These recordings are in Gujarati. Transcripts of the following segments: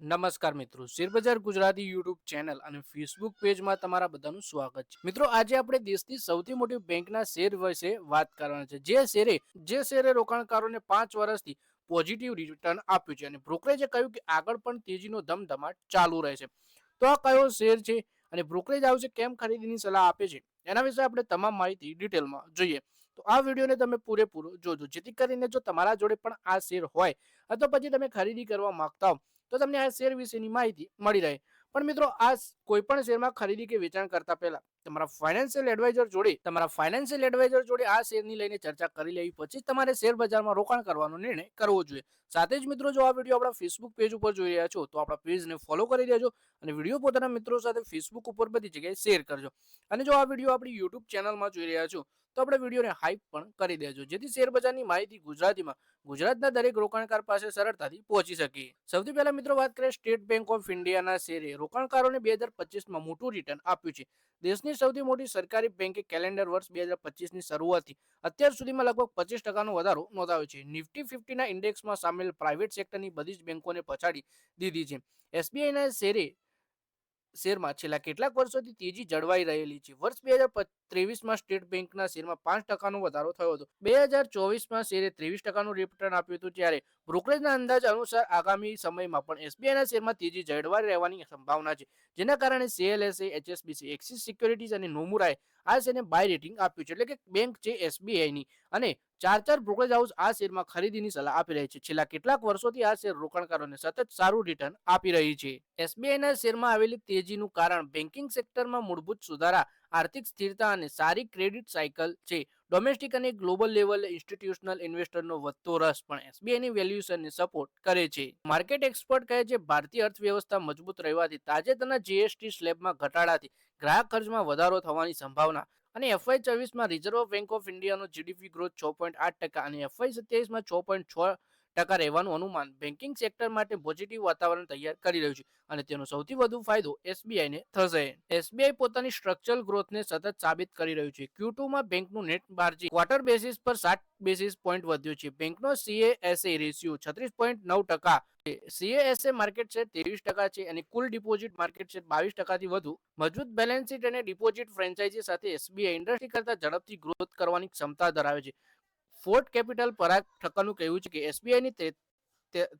નમસ્કાર મિત્રો, શેરબજાર ગુજરાતી યુટ્યુબ ચેનલ અને ફેસબુક પેજમાં તમારા બધાનું સ્વાગત છે. મિત્રો, આજે આપણે દેશની સૌથી મોટી બેંકના શેર વિશે વાત કરવાના છે. જે શેરે જે શેરે રોકાણકારોને પાંચ વર્ષથી પોઝિટિવ રિટર્ન આપ્યું છે અને બ્રોકરેજે કહ્યું કે આગળ પણ તેજીનો ધમધમાટ ચાલુ રહેશે. તો આ કયો શેર છે અને બ્રોકરેજ આવશે કેમ ખરીદીની સલાહ આપે છે? એના વિશે આપણે તમામ માહિતી ડિટેલમાં જોઈએ. તો આ વિડીયોને તમે પૂરેપૂરો જોજો. જેથી કરીને જો તમારા જોડે પણ આ શેર હોય અથવા પછી તમે ખરીદી કરવા માંગતા હો તો તમને આ શેર વિશેની માહિતી મળી રહે. પણ મિત્રો, આ કોઈ પણ શેરમાં ખરીદી કે વેચાણ કરતા પહેલા તમારા ફાઇનાન્શિયલ એડવાઇઝર જોડે, તમારા ફાઇનાન્શિયલ એડવાઇઝર જોડે આ શેરની લઈને ચર્ચા કરી લેવી પછી તમારે શેર બજારમાં રોકાણ કરવાનો નિર્ણય કરવો જોઈએ. સાથે જ મિત્રો, જો આ વીડિયો આપણા ફેસબુક પેજ ઉપર જોઈ રહ્યા છો, તો આપણા પેજને ફોલો કરી દેજો અને વીડિયો પોતાના મિત્રો સાથે ફેસબુક ઉપર બધી જગ્યાએ શેર કરજો. અને જો આ વીડિયો આપણી યુટ્યુબ ચેનલમાં જોઈ રહ્યા છો, તો આપણે વિડીયોને હાઈપ પણ કરી દેજો, જેથી શેર બજારની માહિતી ગુજરાતીમાં, ગુજરાતના દરેક રોકાણકાર પાસે સરળતાથી પહોંચી શકે. સૌથી પહેલા મિત્રો, વાત કરીએ સ્ટેટ બેંક ઓફ ઇન્ડિયાના શેરે રોકાણકારોને બે હજાર પચીસમાં મોટું રિટર્ન આપ્યું છે. દેશની સૌથી મોટી સરકારી બેંકે કેલેન્ડર વર્ષ બે હજાર પચીસની શરૂઆતથી અત્યાર સુધીમાં લગભગ પચીસ ટકાનો વધારો નોંધાવ્યો છે. નિફ્ટી ફિફ્ટીના ઇન્ડેક્સમાં સામેલ પ્રાઇવેટ સેક્ટરની બધી જ બેંકોને પછાડી દીધી છે. એસબીઆઈના શેરે શેરમાં છેલ્લા કેટલાક વર્ષોથી તેજી જળવાઈ રહેલી છે. વર્ષ બે હજાર ત્રેવીસમાં સ્ટેટ બેંકના શેરમાં પાંચ ટકાનો વધારો થયો હતો. બે હજાર ચોવીસમાં શેરે ત્રેવીસ ટકાનું રિટર્ન આપ્યું હતું ત્યારે બ્રોકરેજના અંદાજ અનુસાર આગામી સમયમાં પણ એસબીઆઈના શેરમાં તેજી જળવાઈ રહેવાની સંભાવના છે. જેના કારણે સીએલએસએ એચએસબીસી એક્સિસ સિક્યોરિટીઝ અને નોમુરાએ આ શેરને બાય રેટિંગ આપ્યું છે. એટલે કે બેંક છે એસબીઆઈની અને ચાર ચાર બ્રોકરેજ હાઉસ આ શેરમાં ખરીદીની સલાહ આપી રહી છે. છેલ્લા કેટલાક વર્ષોથી આ શેર રોકાણકારોને સતત સારું રિટર્ન આપી રહી છે. એસબીઆઈના શેરમાં આવેલી તેજીનું કારણ બેન્કિંગ સેક્ટરમાં મૂળભૂત સુધારા, આર્થિક સ્થિરતા અને સારી ક્રેડિટ સાયકલ છે. ડોમેસ્ટિક અને ગ્લોબલ લેવલે ઇન્સ્ટિટ્યુશનલ ઇન્વેસ્ટરનો વધતો રસ પણ એસબીઆઈની વેલ્યુએશનને સપોર્ટ કરે છે. માર્કેટ એક્સપર્ટ કહે છે, ભારતીય અર્થવ્યવસ્થા મજબૂત રહેવાથી તાજેતરના જીએસટી સ્લેબમાં ઘટાડાથી ગ્રાહક ખર્ચમાં વધારો થવાની સંભાવના અને એફઆઈ ચોવીસમાં રિઝર્વ બેંક ઓફ ઇન્ડિયાનો જીડીપી ગ્રોથ છ પોઈન્ટ આઠ ટકા અને એફઆઈ સત્યાવીસમાં છ પોઈન્ટ છ ટકા રહેવાનું અનુમાન બેન્કિંગ સેક્ટર માટે પોઝિટિવ વાતાવરણ તૈયાર કરી રહ્યું છે અને તેનો સૌથી વધુ ફાયદો એસબીઆઈને થશે. એસબીઆઈ પોતાની સ્ટ્રક્ચરલ ગ્રોથને સતત સાબિત કરી રહ્યું છે. ક્યુ ટુમાં બેંકનું નેટ માર્જિન ક્વાર્ટર બેસિસ પર સાત બેસિસ પોઈન્ટ વધ્યું છે. બેંકનો સીએએસએ રેશિયો છત્રીસ પોઈન્ટ નવ ટકા સીએએસએ માર્કેટ શેર ત્રેવીસ ટકા છે અને કુલ ડિપોઝિટ માર્કેટ શેર બાવીસ ટકાથી વધુ. મજબૂત બેલેન્સ શીટ અને ડિપોઝિટ ફ્રેન્ચાઇઝી સાથે એસબીઆઈ ઇન્ડસ્ટ્રી કરતા ઝડપથી ગ્રોથ કરવાની ક્ષમતા ધરાવે છે. ફોર્ટ કેપિટલ પરાગ ઠક્કરનું કહેવું છે કે એસબીઆઈની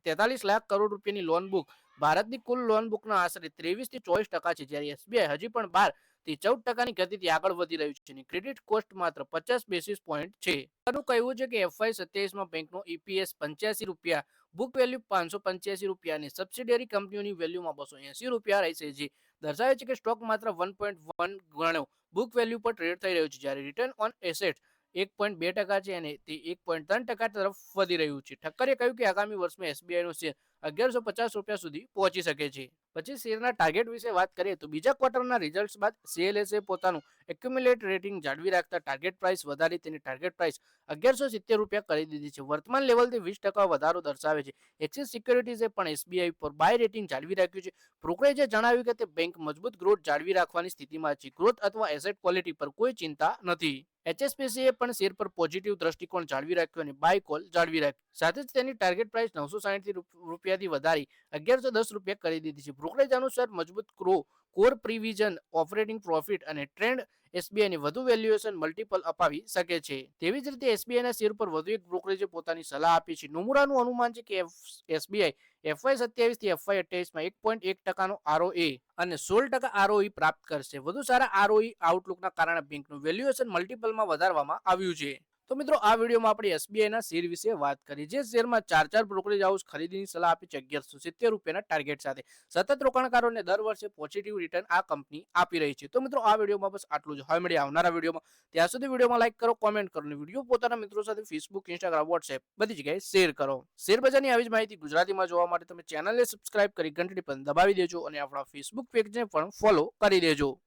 તેતાલીસ લાખ કરોડ રૂપિયાની લોન બુક ભારતની કુલ લોન બુકના આશરે ત્રેવીસથી ચોવીસ ટકા છે, જ્યારે એસબીઆઈ હજી પણ બારથી ચૌદ ટકાની ગતિથી આગળ વધી રહ્યું છે ક્રેડિટ કોસ્ટ માત્ર પચાસ બેસિસ પોઈન્ટ છે. તેનું કહેવું છે કે એફઆઈ સત્યાવીસમાં બેંકનો ઈપીએસ પંચ્યાસી રૂપિયા, બુક વેલ્યુ પાંચસો પંચ્યાસી રૂપિયા અને સબસિડિયરી કંપનીઓની વેલ્યુમાં બસો એસી રૂપિયા રહેશે જે દર્શાવે છે કે સ્ટોક માત્ર વન પોઈન્ટ વન ગણો બુક વેલ્યુ પર ટ્રેડ થઈ રહ્યું છે, જ્યારે રિટર્ન ઓન એસેટ એક પોઈન્ટ બે ટકા છે અને તે એક પોઈન્ટ ત્રણ ટકા તરફ વધી રહ્યું છે. ઠક્કરે કહ્યું કે આગામી વર્ષમાં એસબીઆઈનો શેર અગિયારસો પચાસ રૂપિયા સુધી પહોંચી શકે છે. પછી શેરના ટાર્ગેટ વિશે વાત કરીએ તો બીજા ક્વાર્ટરના રિઝલ્ટ્સ બાદ સીએલએસએ પોતાનું એક્યુમ્યુલેટ રેટિંગ જાળવી રાખતા ટાર્ગેટ પ્રાઇસ વધારી તેની ટાર્ગેટ પ્રાઇસ અગિયારસો સિત્તેર રૂપિયા કરી દીધી છે. વર્તમાન લેવલથી વીસ ટકા વધારો દર્શાવે છે. એક્સિસ સિક્યોરિટીઝે પણ એસબીઆઈ પર બાય રેટિંગ જાળવી રાખ્યું છે. બ્રોકરેજે જણાવ્યું કે તે બેંક મજબૂત ગ્રોથ જાળવી રાખવાની સ્થિતિમાં છે. ગ્રોથ અથવા એસેટ ક્વોલિટી પર કોઈ ચિંતા નથી. એચએસપીસીએ પણ શેર પર પોઝિટિવ દ્રષ્ટિકોણ જાળવી રાખ્યો અને બાય કોલ જાળવી રાખ્યો. સાથે જ તેની ટાર્ગેટ પ્રાઇસ નવસો સાહીઠ રૂપિયાથી વધારી અગિયારસો દસ રૂપિયા કરી દીધી છે. બ્રોકરેજ અનુસાર મજબૂત ક્રો, કોર પ્રિવિઝન, ઓપરેટિંગ પ્રોફિટ અને ટ્રેન્ડ એસબીઆઈને વધુ વેલ્યુએશન મલ્ટીપલ અપાવી શકે છે. તેવી જ રીતે એસબીઆઈના શેર પર વધુ એક બ્રોકરેજે પોતાની સલાહ આપી છે. નોમુરાનું અનુમાન છે કે એસબીઆઈ એફઆઈ સત્યાવીસથી એફઆઈ અઠ્યાવીસમાં એક પોઈન્ટ એક ટકાનો આરઓએ અને સોળ ટકા આરઓઈ પ્રાપ્ત કરશે. વધુ સારા આરઓઈ આઉટલુકના કારણે બેંકનું વેલ્યુએશન મલ્ટીપલમાં વધારવામાં આવ્યું છે. તો મિત્રો, આ વિડીયોમાં આપણે એસબીઆઈના શેર વિશે વાત કરી. જે શેરમાં ચાર ચાર બ્રોકરેજ હાઉસ ખરીદીની સલાહ આપી છે, અગિયારસો સિત્તેર રૂપિયાના ટાર્ગેટ સાથે. સતત રોકાણકારોને દર વર્ષે પોઝિટિવ રિટર્ન આ કંપની આપી રહી છે. તો મિત્રો, આ વિડીયોમાં બસ આટલું જ. હવે મળી આવનારા વિડીયોમાં. ત્યાં સુધી વિડીયોમાં લાઈક કરો કોમેન્ટ કરો અને વીડિયો પોતાના મિત્રો સાથે ફેસબુક ઇન્સ્ટાગ્રામ વોટ્સએપ બધી જગ્યાએ શેર કરો. શેર બજારની આવી જ માહિતી ગુજરાતીમાં જોવા માટે તમે ચેનલને સબસ્ક્રાઇબ કરી, ઘંટડી પણ દબાવી દેજો અને આપણા ફેસબુક પેજને પણ ફોલો કરી દેજો.